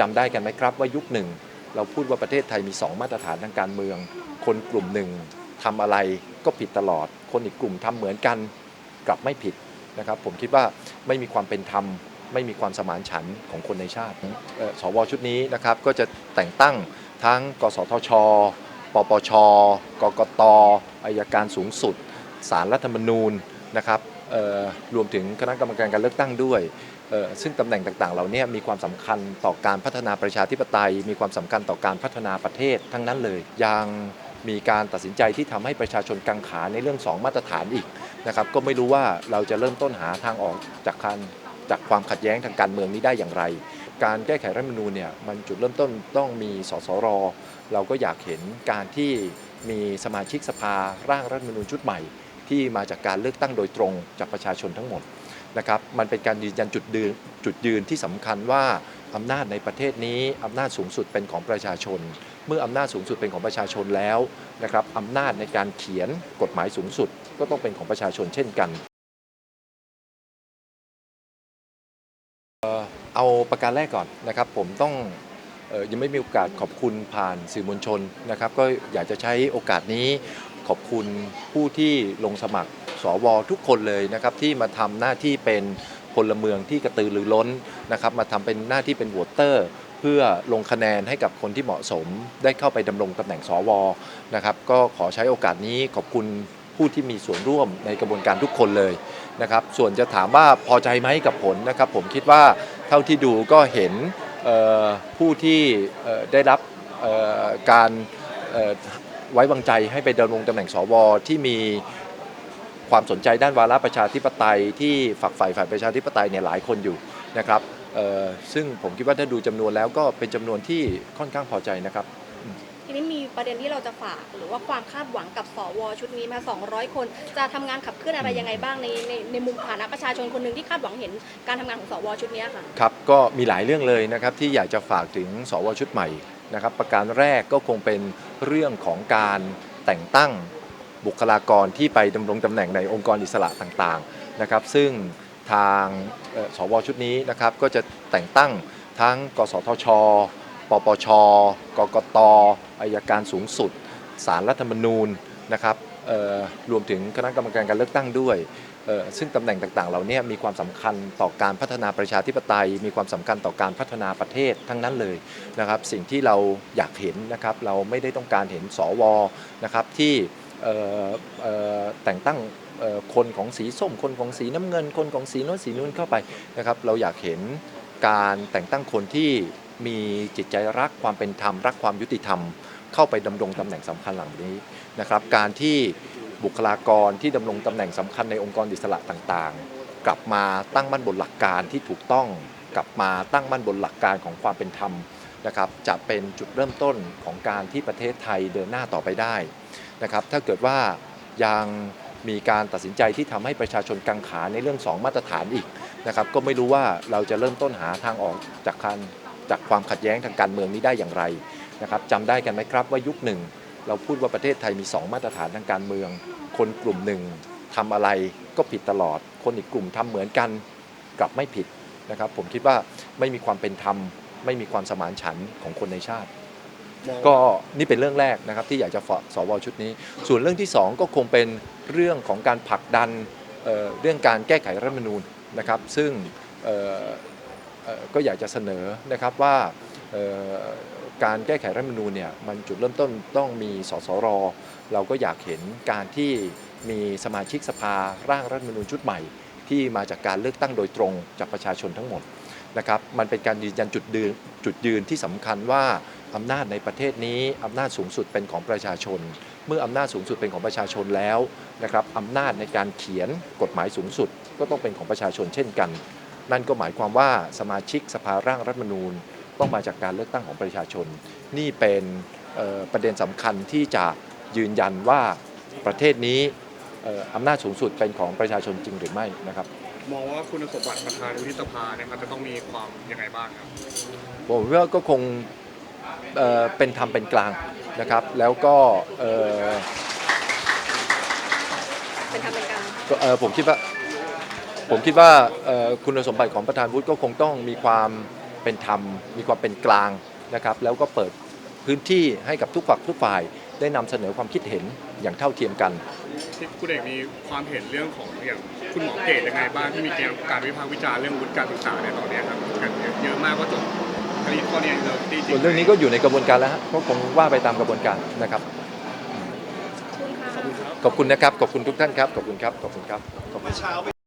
จำได้กันไหมครับว่ายุคหนึ่ง เราพูดว่าประเทศไทยมี 2 มาตรฐานทางการเมือง คนกลุ่มหนึ่งทำอะไรก็ผิดตลอด คนอีกกลุ่มทำเหมือนกันกลับไม่ผิดนะครับ ผมคิดว่าไม่มีความเป็นธรรม ไม่มีความสมานฉันท์ของคนในชาติสวชุดนี้นะครับก็จะแต่งตั้งทั้ง กสทช ปปช กกตอายการสูงสุดศาลรัฐธรรมนูญนะครับ รวมถึงคณะกรรมการการเลือกตั้งด้วยซึ่งตำแหน่งต่างๆ เหล่านี้มีความสำคัญต่อการพัฒนาประชาธิปไตย มีความสำคัญต่อการพัฒนาประเทศทั้งนั้นเลยยังมีการตัดสินใจที่ทำให้ประชาชนกังขาในเรื่อง 2 มาตรฐานอีกนะครับก็ไม่รู้ว่าเราจะเริ่มต้นหาทางออกจากการจากความขัดแย้งทางการเมืองนี้ได้อย่างไร การแก้ไขรัฐธรรมนูญเนี่ยมันจุดเริ่มต้นต้องมีสสร เราก็อยากเห็นการที่มีสมาชิกสภาร่างรัฐมนูญชุดใหม่ ที่มาจากการเลือกตั้งโดยตรงจากประชาชนทั้งหมดนะครับมันเป็นการยืนยันจุดยืนจุดยืนที่สำคัญว่าอำนาจในประเทศนี้อำนาจสูงสุดเป็นของประชาชน เมื่ออำนาจสูงสุดเป็นของประชาชนแล้วนะครับอำนาจในการเขียนกฎหมายสูงสุด ก็ต้องเป็นของประชาชนเช่นกันเอาประการแรกก่อนนะครับ ผมต้องออยังไม่มีโอกาสขอบคุณผ่านสื่อมวลชนนะครับ ก็อยากจะใช้โอกาสนี้ ขอบคุณผู้ที่ลงสมัครสวทุกคนเลยนะครับที่มาทำหน้าที่เป็นพลเมืองที่กระตือรือร้นนะครับมาทำเป็นหน้าที่เป็นวตเตอร์ เพื่อลงคะแนนให้กับคนที่เหมาะสม ได้เข้าไปดำรงตำแหน่งสวนะครับก็ขอใช้โอกาสนี้ขอบคุณผู้ที่มีส่วนร่วมในกระบวนการทุกคนเลยนะครับส่วนจะถามว่าพอใจไหมกับผลนะครับ ผมคิดว่าเท่าที่ดูก็เห็นผู้ที่ได้รับการ ไว้วางใจให้ไปดำรงตำแหน่งสวที่มีความสนใจด้านวาระประชาธิปไตยที่ฝักใฝ่ฝ่ายประชาธิปไตยเนี่ยหลายคนอยู่นะครับเอ่อซึ่งผมคิดว่าถ้าดูจำนวนแล้วก็เป็นจำนวนที่ค่อนข้างพอใจนะครับ ทีนี้มีประเด็นที่เราจะฝากหรือว่าความคาดหวังกับสวชุดนี้มา 200 คน จะทำงานขับเคลื่อนอะไรยังไงบ้างในในในมุมฐานะประชาชนคนหนึ่งที่คาดหวังเห็นการทำงานของสวชุดนี้ค่ะครับก็มีหลายเรื่องเลยนะครับที่อยากจะฝากถึงสวชุดใหม่ นะครับประการแรกก็คงเป็นเรื่องของการแต่งตั้งบุคลากรที่ไปดำรงตำแหน่งในองค์กรอิสระต่างๆนะครับ ซึ่งทางสวชุดนี้นะครับก็จะแต่งตั้งทั้ง กสทช ปปช กกตอายการสูงสุด สารรัฐธรรมนูญนะครับ รวมถึงคณะกรรมการการเลือกตั้งด้วย ซึ่งตำแหน่งต่างๆ เหล่านี้มีความสำคัญต่อการพัฒนาประชาธิปไตย มีความสำคัญต่อการพัฒนาประเทศทั้งนั้นเลยนะครับสิ่งที่เราอยากเห็นนะครับเราไม่ได้ต้องการเห็นสวนะครับที่แต่งตั้งคนของสีส้ม คนของสีน้ำเงิน คนของสีโน้นสีนู้นเข้าไปนะครับเราอยากเห็นการแต่งตั้งคนที่มีจิตใจรักความเป็นธรรมรักความยุติธรรม เข้าไปดำรงตำแหน่งสำคัญเหล่านี้นะครับการที่บุคลากรที่ดำรงตำแหน่งสำคัญในองค์กรอิสระต่างๆ กลับมาตั้งมั่นบนหลักการที่ถูกต้องกลับมาตั้งมั่นบนหลักการของความเป็นธรรมนะครับจะเป็นจุดเริ่มต้นของการที่ประเทศไทยเดินหน้าต่อไปได้นะครับถ้าเกิดว่ายังมีการตัดสินใจที่ทำให้ประชาชนกังขาในเรื่อง 2 มาตรฐานอีกนะครับก็ไม่รู้ว่าเราจะเริ่มต้นหาทางออกจากการจากความขัดแย้งทางการเมืองนี้ได้อย่างไร นะครับจำได้กันไหมครับว่ายุคหนึ่ง เราพูดว่าประเทศไทยมี 2 มาตรฐานทางการเมือง คนกลุ่มหนึ่งทำอะไรก็ผิดตลอด คนอีกกลุ่มทำเหมือนกันกลับไม่ผิดนะครับ ผมคิดว่าไม่มีความเป็นธรรม ไม่มีความสมานฉันท์ของคนในชาติ ก็นี่เป็นเรื่องแรกนะครับที่อยากจะฝากสวชุดนี้ ส่วนเรื่องที่ 2 ก็คงเป็นเรื่องของการผลักดันเอ่อเรื่องการแก้ไขรัฐธรรมนูญนะครับ ซึ่งเอ่อเอ่อก็อยากจะเสนอนะครับว่าเอ่อ การแก้ไขรัฐธรรมนูญเนี่ยมันจุดเริ่มต้นต้องมีสสร เราก็อยากเห็นการที่มีสมาชิกสภาร่างรัฐมนูญชุดใหม่ ที่มาจากการเลือกตั้งโดยตรงจากประชาชนทั้งหมดนะครับมันเป็นการยืนยันจุดยืนจุดยืนที่สำคัญว่าอำนาจในประเทศนี้อำนาจสูงสุดเป็นของประชาชน เมื่ออำนาจสูงสุดเป็นของประชาชนแล้วนะครับอำนาจในการเขียนกฎหมายสูงสุด ก็ต้องเป็นของประชาชนเช่นกัน นั่นก็หมายความว่าสมาชิกสภาร่างรัฐมนูญ ต้องมาจากการเลือกตั้งของประชาชน นี่เป็นเอ่อประเด็นสำคัญที่จะยืนยันว่าประเทศนี้เอ่ออำนาจสูงสุดเป็นของประชาชนจริงหรือไม่นะครับ มองว่าคุณสมบัติประธานวุฒิสภาเนี่ยมันจะต้องมีความยังไงบ้างครับผมว่าก็คงเอ่อเป็นธรรมเป็นกลางนะครับ แล้วก็เอ่อเป็นทำเป็นการก็เอ่อผมคิดว่าผมคิดว่าเอ่อคุณสมบัติของประธานวุฒิก็คงต้องมีความ เป็นธรรม มีความเป็นกลางนะครับ แล้วก็เปิดพื้นที่ให้กับทุกฝักทุกฝ่าย ได้นำเสนอความคิดเห็นอย่างเท่าเทียมกันที่คุณเอกมีความเห็นเรื่องของอย่างคุณหมอเกตยังไงบ้างที่มีเกณฑ์การวิพากษ์วิจารณ์เรื่องวุฒิการศึกษาในตอนเนี้ยครับกันเยอะมากว่าจบคดีข้อเนี้ยเราดีจริงส่วนเรื่องนี้ก็อยู่ในกระบวนการแล้วฮะก็คงว่าไปตามกระบวนการนะครับขอบคุณค่ะขอบคุณนะครับ ขอบคุณทุกท่านครับ ขอบคุณครับ ขอบคุณครับเมื่อเช้า